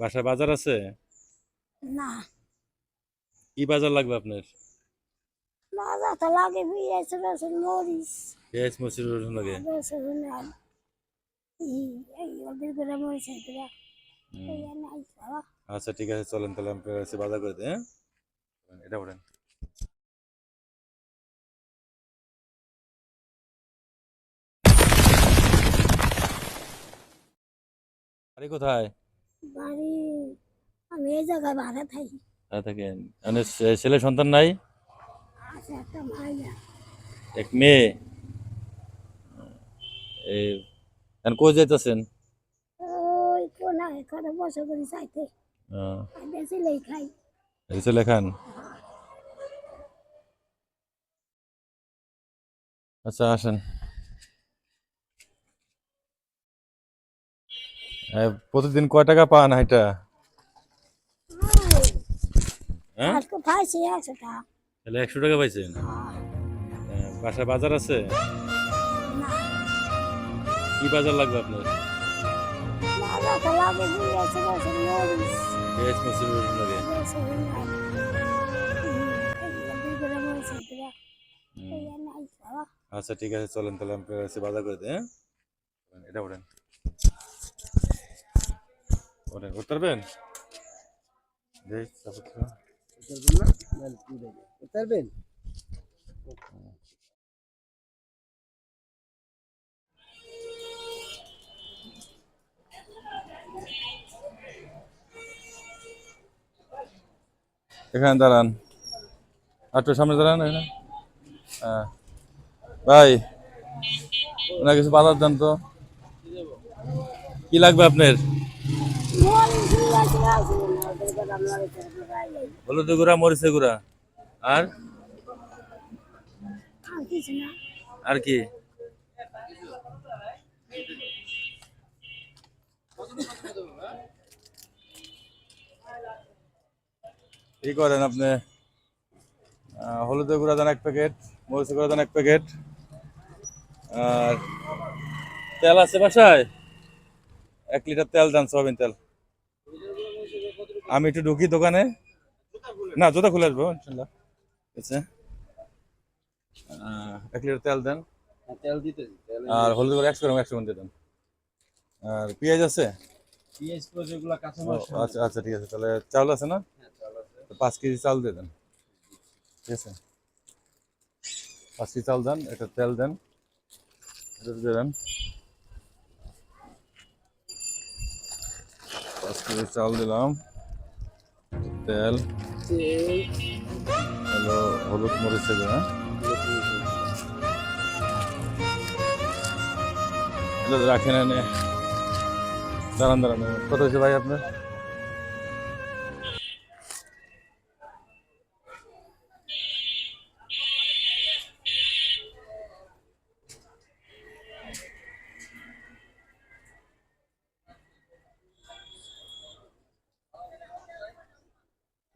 বাসায় বাজার আছে? না। কি বাজার লাগবে আপনার? বাজার তো লাগে বিয়েছে রসুন মরিচ। পেঁয়াজ মসুর রসুন লাগে? রসুন আর এই ওদের করে মরিচ আর নাই বাবা আচ্ছা ঠিক আছে চলেন তাহলে আপনার কাছে বাজার করে দিই হ্যাঁ? এটা ওঠেন বাড়ি কোথায়? বাড়ি আমি এই জায়গায় ভাড়া থাকি। কোথায় থাকেন। মানে ছেলে সন্তান নাই? আছে একটা মাইয়া এক মেয়ে? এই এখন কই যাইতেছেন? ওই কোনায় এখানে বসে করি চাইতে বেশি লেই খাই ছেলে খান? আচ্ছা আসেন। প্রতিদিন কয় টাকা পান এটা হ্যাঁ? একশো টাকা। তাহলে একশো টাকা পাইছেন? এ, বাসায় বাজার আছে? কি বাজার লাগবে আপনার? আচ্ছা ঠিক আছে চলেন তাহলে কাছে বাজার করে দিই হ্যাঁ? এটা ওঠেন ওঠেন উঠতে পারবেন এখানে দাঁড়ান। একটু সামনে দাঁড়ান এখানে হ্যাঁ। ভাই ওনার কিছু বাজার দেন তো। কি লাগবে আপনার মরিচ বিয়েছে রসুন ওদের করে মরিচ করে হলুদ গুঁড়া মরিচের গুঁড়া। আর? আর কি? কি করেন আপনি? আহ, হলুদের গুঁড়া দেন এক প্যাকেট মরিচের গুঁড়া দেন এক প্যাকেট। আর তেল আছে বাসায়? এক লিটার তেল দেন সয়াবিন তেল। আমি একটু ঢুকি দোকানে। না জুতা খুলে আসব ইনশাল্লাহ। আছে এক লিটার তেল দেন। তেল দিতে আর হলুদ করে একশো গ্রাম একশো গ্রাম দিয়ে দেন। আর পেঁয়াজ আছে? আচ্ছা আচ্ছা ঠিক আছে। তাহলে চাউল আছে না? পাঁচ কেজি চাল দিয়ে দেন। ঠিক আছে। পাঁচ কেজি চাল দেন একটা তেল দেন। এটা দিয়ে দেন। পাঁচ কেজি চাল দিলাম। তেল। হলো হলুদ মরিচ দেবে হ্যাঁ এটা রাখেন এনে দাঁড়ান দাঁড়ান কত হয়েছে ভাই আপনার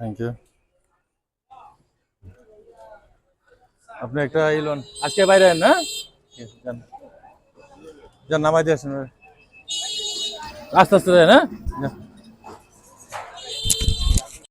থ্যাংক ইউ আপনি একটা ইলন আজকে বাইরে না যান। যান, নামাই দিয়ে আসেন। আস্তে আস্তে যায় না